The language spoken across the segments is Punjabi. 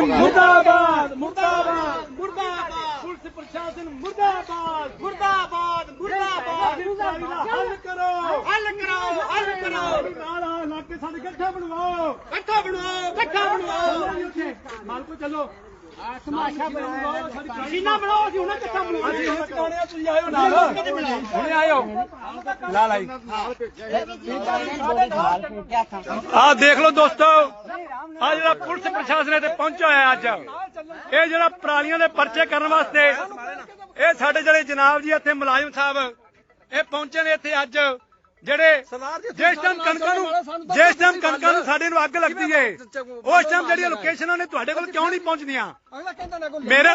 ਮੁਰਦਾਬਾਦ ਮੁਰਦਾਬਾਦ ਮੁਰਦਾਬਾਦ ਪੁਲਿਸ ਪ੍ਰਸ਼ਾਸਨ ਮੁਰਦਾਬਾਦ ਮੁਰਦਾਬਾਦ ਮੁਰਦਾਬਾਦ। ਹੱਲ ਕਰੋ। ਹੱਲ ਕਰੋ ਹੱਲ ਕਰੋ ਕੇ ਸਾਡੇ ਗੱਠਾ ਬਣਵਾਓ। ਗੱਠਾ ਬਣਵਾਓ ਗੱਠਾ ਬਣਵਾਓ। ਮਾਲਕੋ ਚੱਲੋ। ਤਮਾਸ਼ਾ ਬਣਾਓ ਸਾਡੀ ਮਸ਼ੀਨਾ ਬਣਾਓ ਅਸੀਂ ਹੁਣੇ ਗੱਠਾ ਬਣਾਓ। ਅਸੀਂ ਹੁਣ ਚਕਾਉਣੇ ਆ ਤੁਸੀਂ ਆਇਓ ਨਾਲ। ਹੁਣੇ ਆਇਓ। ਲਾ ਲਾਈ। ਆ ਦੇਖ ਲਓ ਦੋਸਤੋ ਆ ਜਿਹੜਾ ਪੁਲਿਸ ਪ੍ਰਸ਼ਾਸਨ ਇੱਥੇ ਪਹੁੰਚਿਆ ਹੋਇਆ ਅੱਜ ਇਹ ਜਿਹੜਾ ਪਰਾਲੀਆਂ ਦੇ ਪਰਚੇ ਕਰਨ ਵਾਸਤੇ ਇਹ ਸਾਡੇ ਜਿਹੜੇ ਜਨਾਬ ਜੀ ਇੱਥੇ ਮੁਲਾਜ਼ਮ ਸਾਹਿਬ ਇਹ ਪਹੁੰਚੇ ਨੇ ਇੱਥੇ ਅੱਜ। ਜਿਹੜੇ ਜਿਸ ਟਾਈਮ ਕਣਕਾਂ ਨੂੰ ਜਿਸ ਟਾਈਮ ਕਣਕਾਂ ਨੂੰ ਸਾਡੇ ਨੂੰ ਅੱਗ ਲੱਗਦੀ ਏ ਉਸ ਟਾਈਮ ਜਿਹੜੀਆਂ ਲੋਕੇਸ਼ਨਾਂ ਨੇ ਤੁਹਾਡੇ ਕੋਲ ਕਿਉਂ ਨਹੀਂ ਪਹੁੰਚਦੀਆਂ? ਮੇਰੇ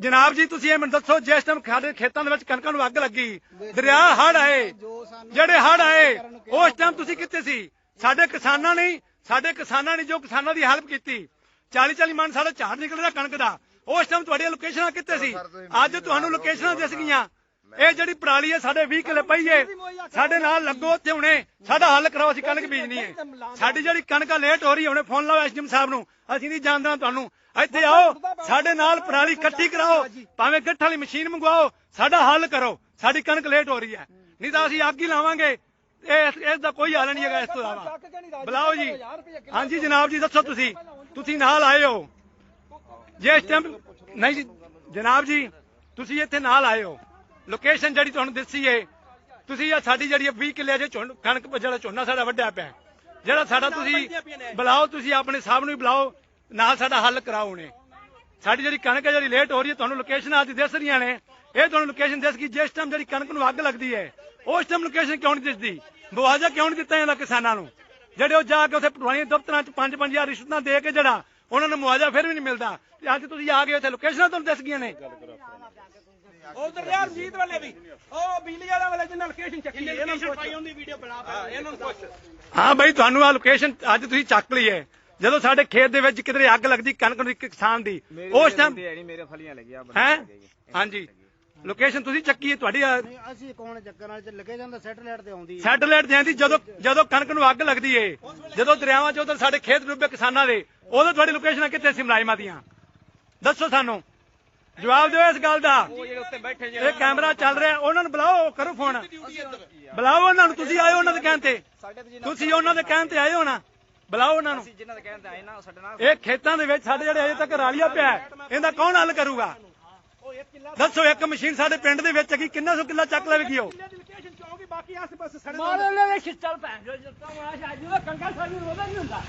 ਜਨਾਬ ਜੀ ਤੁਸੀਂ ਇਹ ਮੈਨੂੰ ਦੱਸੋ ਜਿਸ ਟਾਈਮ ਸਾਡੇ ਖੇਤਾਂ ਦੇ ਵਿੱਚ ਕਣਕਾਂ ਨੂੰ ਅੱਗ ਲੱਗੀ ਦਰਿਆ ਹੜ ਆਏ ਜਿਹੜੇ ਹੜ ਆਏ ਉਸ ਟਾਈਮ ਤੁਸੀਂ ਕਿੱਥੇ ਸੀ? ਸਾਡੇ ਕਿਸਾਨਾਂ ਨੇ ਸਾਡੇ ਕਿਸਾਨਾਂ ਨੇ ਜੋ ਕਿਸਾਨਾਂ ਦੀ ਹੈਲਪ ਕੀਤੀ 40 40 ਮਣ ਸਾਡਾ ਝਾੜ ਨਿਕਲਦਾ ਕਣਕ ਦਾ ਉਸ ਟਾਈਮ ਤੁਹਾਡੀਆਂ ਲੋਕੇਸ਼ਨਾਂ ਕਿੱਥੇ ਸੀ? ਅੱਜ ਤੁਹਾਨੂੰ ਲੋਕੇਸ਼ਨਾਂ ਦਿਸ ਗਈਆਂ। ਇਹ ਜਿਹੜੀ ਪਰਾਲੀ ਹੈ ਸਾਡੇ 20 ਕਿਲੇ ਪਈ ਏ ਸਾਡੇ ਨਾਲ ਲੱਗੋ ਉੱਥੇ ਹੁਣੇ। ਸਾਡਾ ਹੱਲ ਕਰਾਓ ਅਸੀਂ ਕਣਕ ਬੀਜਣੀ ਹੈ। ਸਾਡੀ ਜਿਹੜੀ ਕਣਕ ਲੇਟ ਹੋ ਰਹੀ ਹੈ ਹੁਣੇ ਫੋਨ ਲਾਓ ਐਸਡੀਐਮ ਸਾਹਿਬ ਨੂੰ। ਅਸੀਂ ਨਹੀਂ ਜਾਣਦਾ ਤੁਹਾਨੂੰ। ਇੱਥੇ ਆਓ ਸਾਡੇ ਨਾਲ ਪਰਾਲੀ ਇਕੱਠੀ ਕਰਾਓ। ਭਾਵੇਂ ਗੱਠ ਵਾਲੀ ਮਸ਼ੀਨ ਮੰਗਵਾਓ ਸਾਡਾ ਹੱਲ ਕਰੋ। ਸਾਡੀ ਕਣਕ ਲੇਟ ਹੋ ਰਹੀ ਹੈ। ਨਹੀਂ ਤਾਂ ਅਸੀਂ ਅੱਗ ਹੀ ਲਾਵਾਂਗੇ। ਇਹ ਇਸ ਦਾ ਕੋਈ ਹੱਲ ਨਹੀਂ ਹੈਗਾ ਇਸ ਤੋਂ ਇਲਾਵਾ। ਬੁਲਾਓ ਜੀ। ਹਾਂਜੀ ਜਨਾਬ ਜੀ ਦੱਸੋ ਤੁਸੀਂ। ਤੁਸੀਂ ਨਾਲ ਆਏ ਹੋ। ਜੇ ਇਸ ਟਾਈਮ ਨਹੀਂ ਜੀ ਜਨਾਬ ਜੀ ਤੁਸੀਂ ਇੱਥੇ ਨਾਲ ਆਏ ਹੋ। ਲੋਕੇਸ਼ਨ ਜਿਹੜੀ ਤੁਹਾਨੂੰ ਦੱਸੀ ਏ ਤੁਸੀਂ ਆ ਸਾਡੀ ਜਿਹੜੀ 20 ਕਿੱਲੇ ਜੇ ਕਣਕ ਜਿਹੜਾ ਝੋਨਾ ਸਾਡਾ ਵੱਢਿਆ ਪਿਆ। ਜਿਹੜਾ ਸਾਡਾ ਤੁਸੀਂ ਬੁਲਾਓ ਤੁਸੀਂ ਆਪਣੇ ਸਾਹਿਬ ਨੂੰ ਵੀ ਬੁਲਾਓ ਨਾਲ ਸਾਡਾ ਹੱਲ ਕਰਾਓ ਨੇ ਸਾਡੀ ਜਿਹੜੀ ਕਣਕ ਹੈ ਜਿਹੜੀ ਲੇਟ ਹੋ ਰਹੀ ਹੈ ਤੁਹਾਨੂੰ ਲੋਕੇਸ਼ਨ ਆਦੀ ਦਿਸ ਰਹੀਆਂ ਨੇ। ਇਹ ਤੁਹਾਨੂੰ ਲੋਕੇਸ਼ਨ ਦਿਸ ਗਈ ਜਿਸ ਟਾਈਮ ਜਿਹੜੀ ਕਣਕ ਨੂੰ ਅੱਗ ਲੱਗਦੀ ਹੈ ਉਸ ਟਾਈਮ ਲੋਕੇਸ਼ਨ ਕਿਉਂ ਨਹੀਂ ਦਿਸਦੀ? ਮੁਆਵਜ਼ਾ ਕਿਉਂ ਨਹੀਂ ਦਿੱਤਾ ਜਾਂਦਾ ਕਿਸਾਨਾਂ ਨੂੰ? ਜਿਹੜੇ ਉਹ ਜਾ ਕੇ ਉੱਥੇ ਪਟਵਾਰੀ ਦਫ਼ਤਰਾਂ 'ਚ 5-5000 ਰਿਸ਼ਵਤਾਂ ਦੇ ਕੇ ਜਿਹੜਾ ਉਹਨਾਂ ਨੂੰ ਮੁਆਵਜ਼ਾ ਫਿਰ ਵੀ ਨਹੀਂ ਮਿਲਦਾ। ਤੇ ਅੱਜ ਤੁਸੀਂ ਆ ਗਏ ਉੱਥੇ ਲੋਕੇਸ਼ਨਾਂ ਤੁਹਾਨੂੰ ਦਿਸ ਗਈਆਂ ਨੇ। ਉਧਰ ਯਾਰ ਜੀਤ ਵਾਲੇ ਵੀ। ਉਹ ਬਿਜਲੀ ਵਾਲਾ ਵਾਲੇ ਜਿਹਨਾਂ ਲੋਕੇਸ਼ਨ ਚੱਕੀ ਇਹਨਾਂ ਨੂੰ ਪੁੱਛ। ਉਹਦੀ ਵੀਡੀਓ ਬਣਾ ਇਹਨਾਂ ਨੂੰ ਪੁੱਛ। ਹਾਂ ਬਈ ਤੁਹਾਨੂੰ ਆ ਲੋਕੇਸ਼ਨ ਅੱਜ ਤੁਸੀਂ ਚੱਕ ਲਈ ਹੈ। ਜਦੋਂ ਸਾਡੇ ਖੇਤ ਦੇ ਵਿੱਚ ਕਿਧਰੇ ਅੱਗ ਲੱਗਦੀ ਕਣਕ ਨੂੰ ਇੱਕ ਕਿਸਾਨ ਦੀ ਉਸ ਟਾਈਮ ਨਹੀਂ ਮੇਰੇ ਫਲੀਆਂ ਲੱਗੀਆਂ ਹੈ? ਹਾਂਜੀ। ਲੋਕੇਸ਼ਨ ਤੁਸੀਂ ਚੱਕੀ ਹੈ ਤੁਹਾਡੀ ਅਸੀਂ ਕੌਣ ਚੱਕਰ ਨਾਲ ਚ ਲੱਗੇ ਜਾਂਦਾ ਸੈਟਲਾਈਟ ਤੇ ਆਉਂਦੀ ਹੈ। ਸੈਟਲਾਈਟ ਜਾਂਦੀ ਜਦੋਂ ਜਦੋਂ ਕਣਕ ਨੂੰ ਅੱਗ ਲੱਗਦੀ ਏ ਜਦੋਂ ਦਰਿਆਵਾਂ 'ਚ ਉਧਰ ਸਾਡੇ ਖੇਤ ਡੁੱਬੇ ਕਿਸਾਨਾਂ ਦੇ ਉਦੋਂ ਤੁਹਾਡੀ ਲੋਕੇਸ਼ਨਾਂ ਕਿੱਥੇ ਸੀ ਮੁਲਾਜ਼ਮਾਂ ਦੀਆਂ? ਦੱਸੋ ਸਾਨੂੰ। ਜਵਾਬ ਦਿਓ ਇਸ ਗੱਲ ਦਾ। ਇਹ ਕੈਮਰਾ ਚੱਲ ਰਿਹਾ ਉਹਨਾਂ ਨੂੰ ਬੁਲਾਓ ਕਰੋ ਫੋਨ। ਬੁਲਾਓ ਉਹਨਾਂ ਨੂੰ ਤੁਸੀਂ ਆਇਓ ਉਹਨਾਂ ਦੇ ਕਹਿਣ ਤੇ। ਤੁਸੀਂ ਉਹਨਾਂ ਦੇ ਕਹਿਣ ਤੇ ਆਇਓ ਨਾ। ਬੁਲਾਓ ਉਹਨਾਂ ਨੂੰ। ਜਿਨ੍ਹਾਂ ਦੇ ਕਹਿੰਦੇ ਆਏ ਨਾ ਉਹ ਸਾਡੇ ਨਾਲ ਇਹ ਖੇਤਾਂ ਦੇ ਵਿੱਚ ਸਾਡੇ ਜਿਹੜੇ ਅਜੇ ਤੱਕ ਰਾਲੀਆ ਪਿਆ ਹੈ, ਇਹਦਾ ਕੌਣ ਹੱਲ ਕਰੂਗਾ? ਦੱਸੋ ਇੱਕ ਮਸ਼ੀਨ ਸਾਡੇ ਪਿੰਡ ਦੇ ਵਿੱਚ ਹੈਗੀ ਕਿੰਨਾ ਸੌ ਕਿੱਲਾ ਚੱਕ ਲਵੇਗੀ ਉਹ ਬਾਕੀ ਆਸ ਪਾਸ ਸੜਕ ਮਾਰੇ ਲੈ ਖਿੱਚਲ ਭੈਣ ਜੋ ਜਿੱਤਾ ਮਾਰਾ ਸ਼ਾਦੀ ਦਾ ਕੰਗਾ ਸਾਨੂੰ ਰੋਦਾ ਨਹੀਂ ਹੁੰਦਾ।